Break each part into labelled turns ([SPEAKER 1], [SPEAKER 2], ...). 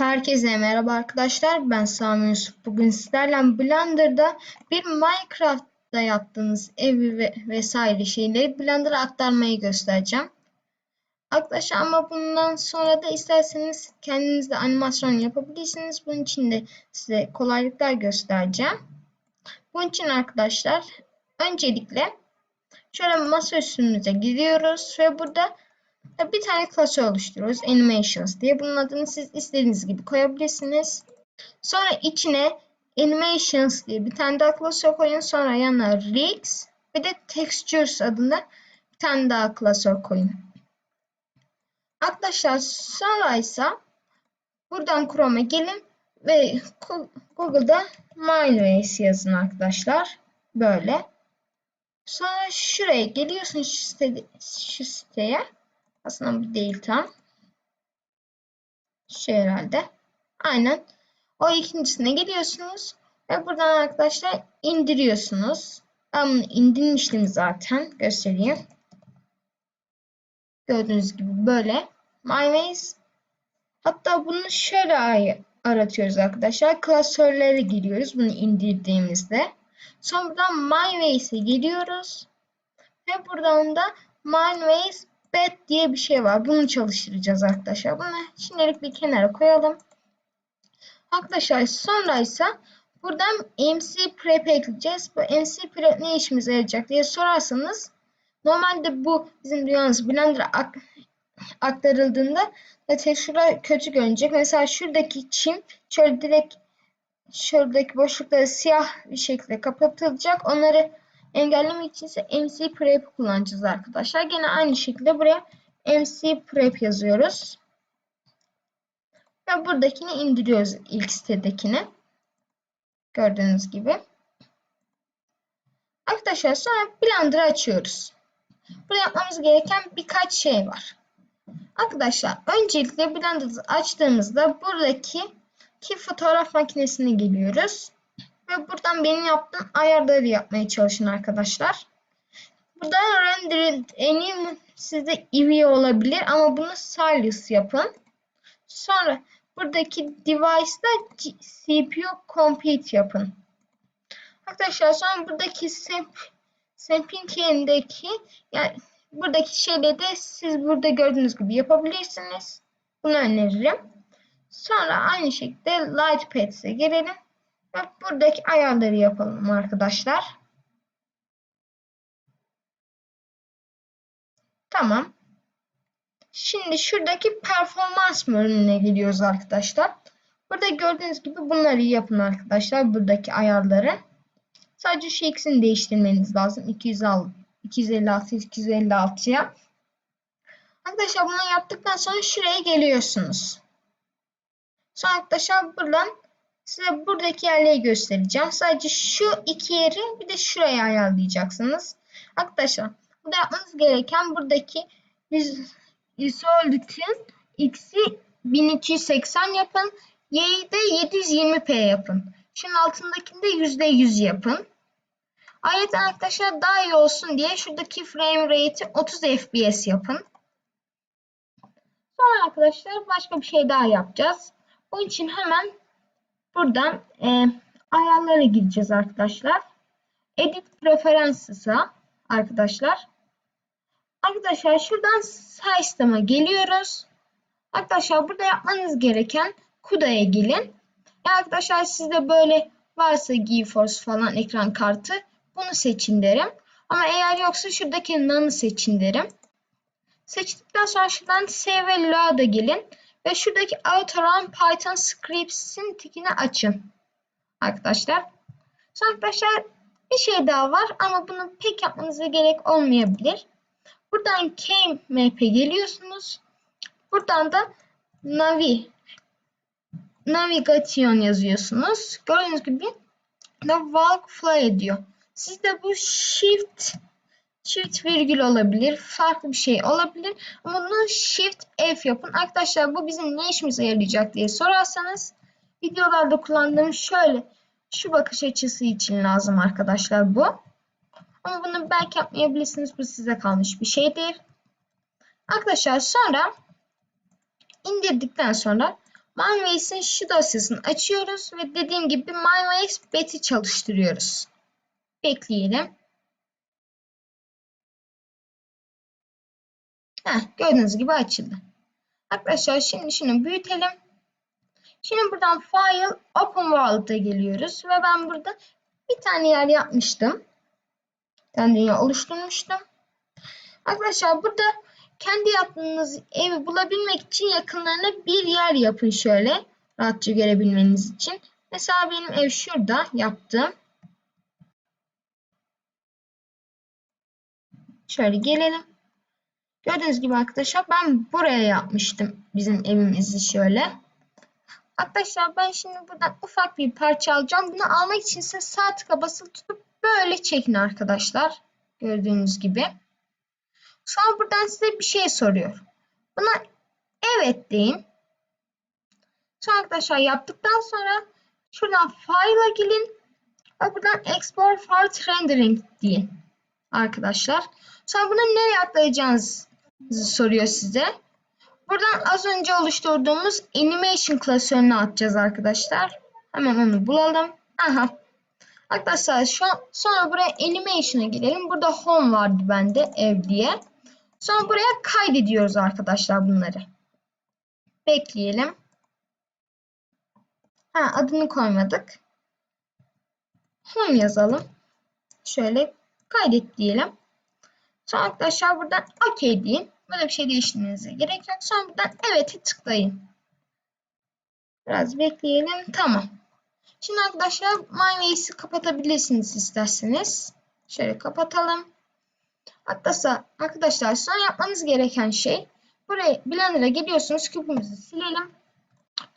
[SPEAKER 1] Herkese merhaba arkadaşlar. Ben Sami Yusuf. Bugün sizlerle Blender'da bir Minecraft'ta yaptığınız evi ve vesaire şeyleri Blender'a aktarmayı göstereceğim. Arkadaşlar ama bundan sonra da isterseniz kendiniz de animasyon yapabilirsiniz. Bunun için de size kolaylıklar göstereceğim. Bunun için arkadaşlar öncelikle şöyle masa üstümüze gidiyoruz ve burada bir tane klasör oluşturuyoruz. Animations diye. Bunun adını siz istediğiniz gibi koyabilirsiniz. Sonra içine Animations diye bir tane daha klasör koyun. Sonra yanına Rigs ve de Textures adında bir tane daha klasör koyun. Arkadaşlar sonra ise buradan Chrome'a gelin ve Google'da Mineways yazın arkadaşlar. Böyle. Sonra şuraya geliyorsun şu, site, siteye. Aslında bu değil tam. Şey herhalde. Aynen. O ikincisine geliyorsunuz. Ve buradan arkadaşlar indiriyorsunuz. Ben bunu indirmiştim zaten. Göstereyim. Gördüğünüz gibi böyle. MyWays. Hatta bunu şöyle aratıyoruz arkadaşlar. Klasörlere giriyoruz. Bunu indirdiğimizde. Sonra buradan MyWays'e geliyoruz. Ve buradan da MyWays bed diye bir şey var. Bunu çalıştıracağız arkadaşlar. Bunu şimdilik bir kenara koyalım. Arkadaşlar sonra ise buradan MC prep ekleyeceğiz. Bu MC prep ne işimize yarayacak diye sorarsanız normalde bu bizim dünyamız Blender'a ak aktarıldığında tekstürler kötü görünecek. Mesela şuradaki çim şöyle direkt şuradaki boşlukları siyah bir şekilde kapatılacak. Onları engellemek için ise MC Prep kullanacağız arkadaşlar. Gene aynı şekilde buraya MC Prep yazıyoruz. Ve buradakini indiriyoruz ilk sitedekini. Gördüğünüz gibi. Arkadaşlar sonra Blender'ı açıyoruz. Burada yapmamız gereken birkaç şey var. Arkadaşlar öncelikle Blender'ı açtığımızda buradaki ki fotoğraf makinesine geliyoruz. Ve buradan benim yaptığım ayarları yapmaya çalışın arkadaşlar. Burada render eni sizde Eevee olabilir ama bunu Silas yapın. Sonra buradaki device'da CPU compute yapın. Arkadaşlar sonra buradaki Samping yerindeki yani buradaki şeyleri de siz burada gördüğünüz gibi yapabilirsiniz. Bunu öneririm. Sonra aynı şekilde Lightpads'e gelelim. Ve buradaki ayarları yapalım arkadaşlar. Tamam. Şimdi şuradaki performans bölümüne geliyoruz arkadaşlar. Burada gördüğünüz gibi bunları yapın arkadaşlar. Buradaki ayarları. Sadece şu ikisini değiştirmeniz lazım. 256 256'ya. Arkadaşlar bunu yaptıktan sonra şuraya geliyorsunuz. Sonra arkadaşlar buradan Size buradaki yerleri göstereceğim. Sadece şu iki yeri bir de şuraya ayarlayacaksınız. Arkadaşlar burada yapmanız gereken buradaki Resolve'ın x'i 1280 yapın. Y'yi de 720p yapın. Şunun altındakini de %100 yapın. Ayrıca arkadaşlar daha iyi olsun diye şuradaki frame rate'i 30 fps yapın. Sonra arkadaşlar başka bir şey daha yapacağız. Bunun için hemen Buradan e, ayarlara gideceğiz arkadaşlar. Edit Preferences'a arkadaşlar. Arkadaşlar şuradan System'a geliyoruz. Arkadaşlar burada yapmanız gereken CUDA'ya gelin. Ya arkadaşlar sizde böyle varsa GeForce falan ekran kartı bunu seçin derim. Ama eğer yoksa şuradaki NAND'ı seçin derim. Seçtikten sonra şuradan Save ve Load'a gelin. Ve şuradaki Autorun Python Scripts'in tikini açın. Arkadaşlar. Sonra arkadaşlar bir şey daha var ama bunu pek yapmanıza gerek olmayabilir. Buradan KMap'e geliyorsunuz. Buradan da Navi Navigation yazıyorsunuz. Gördüğünüz gibi da walk fly ediyor. Sizde bu shift Shift virgül olabilir. Farklı bir şey olabilir. Bunu Shift F yapın. Arkadaşlar bu bizim ne işimize yarayacak diye sorarsanız videolarda kullandığım şöyle şu bakış açısı için lazım arkadaşlar bu. Ama bunu belki yapmayabilirsiniz. Bu size kalmış bir şeydir. Arkadaşlar sonra indirdikten sonra MyWays'in şu dosyasını açıyoruz ve dediğim gibi MyWays beti çalıştırıyoruz. Bekleyelim. Heh, gördüğünüz gibi açıldı. Arkadaşlar şimdi şunu büyütelim. Şimdi buradan File Open World'a geliyoruz ve ben burada bir tane yer yapmıştım. Bir tane dünya oluşturmuştum. Arkadaşlar burada kendi yaptığınız evi bulabilmek için yakınlarına bir yer yapın şöyle. Rahatça görebilmeniz için. Mesela benim ev şurada yaptım. Şöyle gelelim. Gördüğünüz gibi arkadaşlar ben buraya yapmıştım bizim evimizi şöyle. Arkadaşlar ben şimdi buradan ufak bir parça alacağım. Bunu almak için size sağ tıka basılı tutup böyle çekin arkadaşlar. Gördüğünüz gibi. Sonra buradan size bir şey soruyor. Buna evet deyin. Sonra arkadaşlar yaptıktan sonra şuradan file'a gelin ve buradan export file rendering deyin arkadaşlar. Sonra bunu nereye atlayacağınızı soruyor size. Buradan az önce oluşturduğumuz animation klasörüne atacağız arkadaşlar. Hemen onu bulalım. Aha. Arkadaşlar şu an, sonra buraya animation'a girelim. Burada home vardı bende ev diye. Sonra buraya kaydediyoruz arkadaşlar bunları. Bekleyelim. Ha, adını koymadık. Home yazalım. Şöyle kaydet diyelim. Sonra arkadaşlar buradan OK deyin. Böyle bir şey değiştirmenize gerek yok. Sonra buradan evet'e tıklayın. Biraz bekleyelim. Tamam. Şimdi arkadaşlar MyWays'i kapatabilirsiniz isterseniz. Şöyle kapatalım. Arkadaşlar, arkadaşlar son yapmanız gereken şey buraya Blender'a geliyorsunuz. Küpümüzü silelim.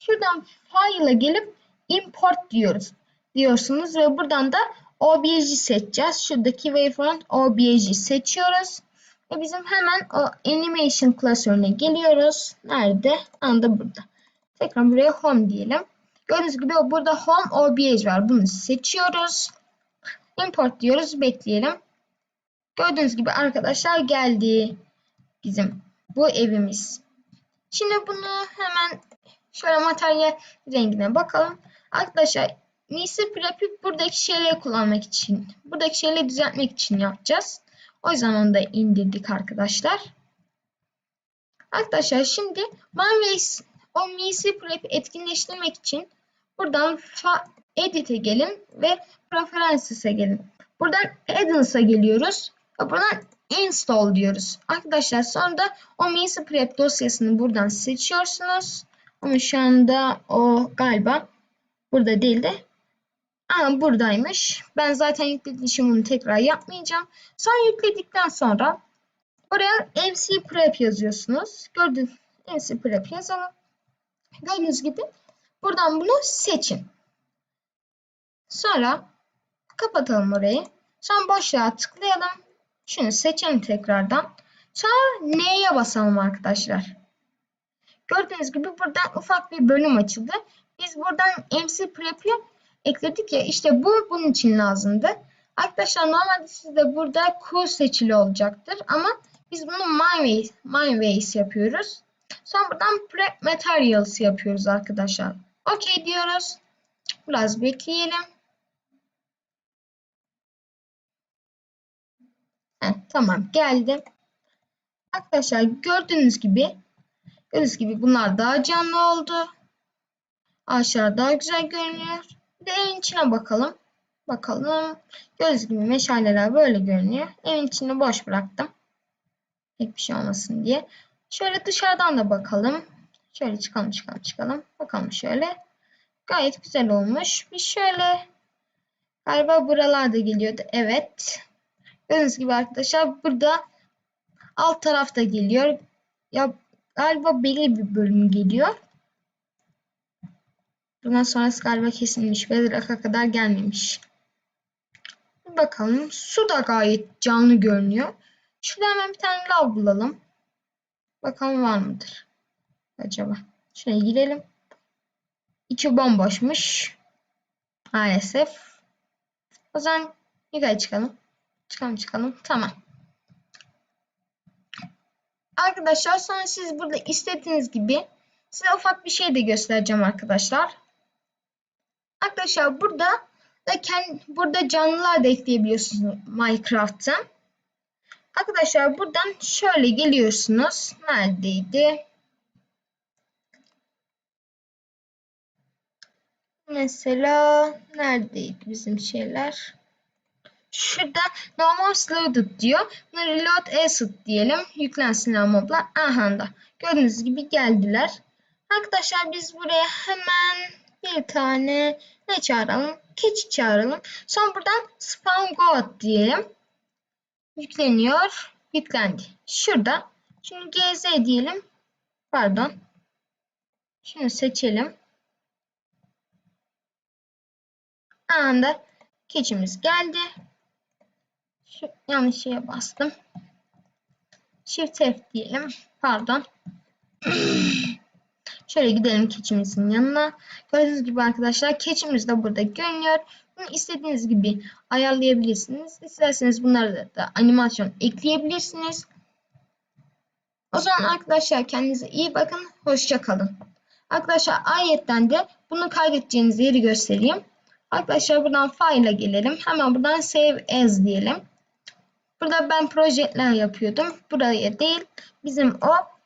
[SPEAKER 1] Şuradan File'a gelip Import diyoruz. Diyorsunuz ve buradan da OBJ'i seçeceğiz. Şuradaki Wavefront OBJ'i seçiyoruz. Ve bizim hemen o Animation klasörüne geliyoruz. Nerede? Anda burada. Tekrar buraya Home diyelim. Gördüğünüz gibi burada Home OBJ var. Bunu seçiyoruz. Import diyoruz. Bekleyelim. Gördüğünüz gibi arkadaşlar geldi. Bizim bu evimiz. Şimdi bunu hemen şöyle materyal rengine bakalım. Arkadaşlar Nisi Prep'i buradaki şeyleri kullanmak için, buradaki şeyleri düzeltmek için yapacağız. O yüzden onu da indirdik arkadaşlar. Arkadaşlar şimdi MyWays o Nisi Prep'i etkinleştirmek için buradan Edit'e gelin ve Preferences'e gelin. Buradan Addons'a geliyoruz. Ve buradan Install diyoruz. Arkadaşlar sonra da o Nisi Prep dosyasını buradan seçiyorsunuz. Ama şu anda o galiba burada değil de Aa, buradaymış. Ben zaten yüklediğim için bunu tekrar yapmayacağım. Sonra yükledikten sonra buraya MC Prep yazıyorsunuz. Gördüğünüz MC Prep yazalım. Gördüğünüz gibi buradan bunu seçin. Sonra kapatalım orayı. Sonra boşluğa tıklayalım. Şunu seçelim tekrardan. Sonra N'ye basalım arkadaşlar. Gördüğünüz gibi buradan ufak bir bölüm açıldı. Biz buradan MC Prep'i ekledik ya işte bu bunun için lazımdı. Arkadaşlar normalde sizde burada Q seçili olacaktır ama biz bunu MyWays, MyWays yapıyoruz. Sonra buradan Prep Materials yapıyoruz arkadaşlar. OK diyoruz. Biraz bekleyelim. Heh, tamam geldi. Arkadaşlar gördüğünüz gibi gördüğünüz gibi bunlar daha canlı oldu. Ağaçlar daha güzel görünüyor. Evin içine bakalım. Bakalım. Göz gibi meşaleler böyle görünüyor. Evin içini boş bıraktım. Pek bir şey olmasın diye. Şöyle dışarıdan da bakalım. Şöyle çıkalım çıkalım çıkalım. Bakalım şöyle. Gayet güzel olmuş. Bir şöyle galiba buralarda geliyordu. Evet. Gördüğünüz gibi arkadaşlar burada alt tarafta geliyor. Ya galiba belli bir bölüm geliyor. Bundan sonrası galiba kesilmiş ve Irak'a kadar gelmemiş. Bir bakalım. Su da gayet canlı görünüyor. Şurada hemen bir tane lav bulalım. Bakalım var mıdır? Acaba. Şuraya girelim. İçi bomboşmuş. Maalesef. O zaman yukarı çıkalım. Çıkalım çıkalım. Tamam. Arkadaşlar sonra siz burada istediğiniz gibi size ufak bir şey de göstereceğim arkadaşlar. Arkadaşlar burada da kendi, burada canlılar da ekleyebiliyorsunuz Minecraft'a. Arkadaşlar buradan şöyle geliyorsunuz. Neredeydi? Mesela neredeydi bizim şeyler? Şurada normal loaded diyor. Buna reload asset diyelim. Yüklensinler moblar. Aha da. Gördüğünüz gibi geldiler. Arkadaşlar biz buraya hemen bir tane ne çağıralım? Keçi çağıralım. Sonra buradan spawn goat diyelim. Yükleniyor. Yüklendi. Şurada. Şimdi gz diyelim. Pardon. Şunu seçelim. Anında keçimiz geldi. Şu yanlış şeye bastım. Shift F diyelim. Pardon. Şöyle gidelim keçimizin yanına. Gördüğünüz gibi arkadaşlar keçimiz de burada görünüyor. Bunu istediğiniz gibi ayarlayabilirsiniz. İsterseniz bunları da, animasyon ekleyebilirsiniz. O zaman arkadaşlar kendinize iyi bakın. Hoşça kalın. Arkadaşlar ayetten de bunu kaydedeceğiniz yeri göstereyim. Arkadaşlar buradan file'a gelelim. Hemen buradan save as diyelim. Burada ben projeler yapıyordum. Buraya değil. Bizim o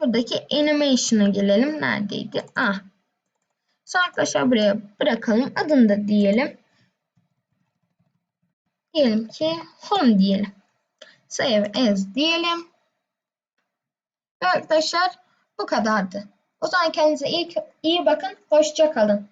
[SPEAKER 1] şuradaki animation'a gelelim. Neredeydi? Ah. Sonra arkadaşlar buraya bırakalım. Adını da diyelim. Diyelim ki home diyelim. Save as diyelim. Arkadaşlar bu kadardı. O zaman kendinize iyi, iyi bakın. Hoşça kalın.